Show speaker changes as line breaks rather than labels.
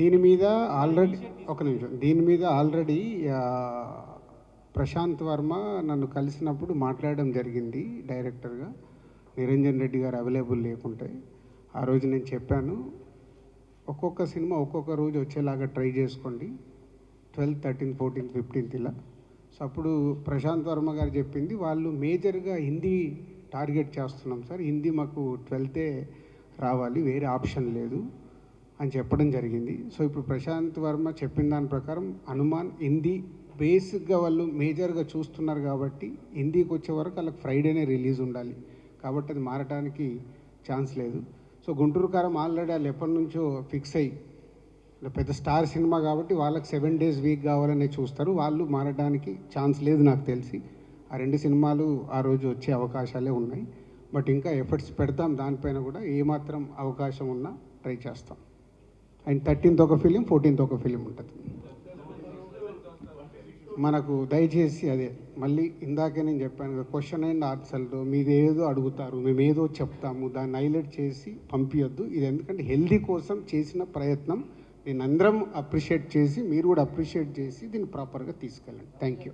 దీని మీద ఆల్రెడీ ఒక నిమిషం. దీని మీద ఆల్రెడీ ప్రశాంత్ వర్మ నన్ను కలిసినప్పుడు మాట్లాడడం జరిగింది డైరెక్టర్గా. నిరంజన్ రెడ్డి గారు అవైలబుల్ లేకుంటే. ఆ రోజు నేను చెప్పాను ఒక్కొక్క సినిమా ఒక్కొక్క రోజు వచ్చేలాగా ట్రై చేసుకోండి. ట్వెల్త్ థర్టీన్త్ ఫోర్టీన్త్ ఫిఫ్టీన్త్ ఇలా. సో అప్పుడు ప్రశాంత్ వర్మ గారు చెప్పింది వాళ్ళు మేజర్గా హిందీ టార్గెట్ చేస్తున్నాం సార్. హిందీ మాకు ట్వెల్తే రావాలి వేరే ఆప్షన్ లేదు. అని చెప్పడం జరిగింది. సో ఇప్పుడు ప్రశాంత్ వర్మ చెప్పిన దాని ప్రకారం హనుమాన్ హిందీ బేసిక్గా వాళ్ళు మేజర్గా చూస్తున్నారు కాబట్టి హిందీకి వచ్చే వరకు వాళ్ళకి ఫ్రైడేనే రిలీజ్ ఉండాలి. కాబట్టి అది మారడానికి ఛాన్స్ లేదు. సో గుంటూరు కారం ఆల్రెడీ వాళ్ళు ఎప్పటి నుంచో ఫిక్స్ అయ్యి పెద్ద స్టార్ సినిమా కాబట్టి వాళ్ళకి సెవెన్ డేస్ వీక్ కావాలనే చూస్తారు. వాళ్ళు మారడానికి ఛాన్స్ లేదు నాకు తెలిసి. ఆ రెండు సినిమాలు ఆ రోజు వచ్చే అవకాశాలే ఉన్నాయి. బట్ ఇంకా ఎఫర్ట్స్ పెడతాం. దానిపైన కూడా ఏమాత్రం అవకాశం ఉన్నా ట్రై చేస్తాం. అండ్ థర్టీన్త్ ఒక ఫిలిం ఫోర్టీన్త్ ఒక ఫిలిం ఉంటుంది. మనకు దయచేసి అదే మళ్ళీ ఇందాకే నేను చెప్పాను క్వశ్చన్ అండ్ ఆన్సర్లు మీరు ఏదో అడుగుతారు మేము ఏదో చెప్తాము దాన్ని హైలైట్ చేసి పంపించద్దు ఇది ఎందుకంటే హెల్దీ కోసం చేసిన ప్రయత్నం. నేను అందరం అప్రిషియేట్ చేసి మీరు కూడా అప్రిషియేట్ చేసి దీన్ని ప్రాపర్గా తీసుకెళ్ళండి. Thank you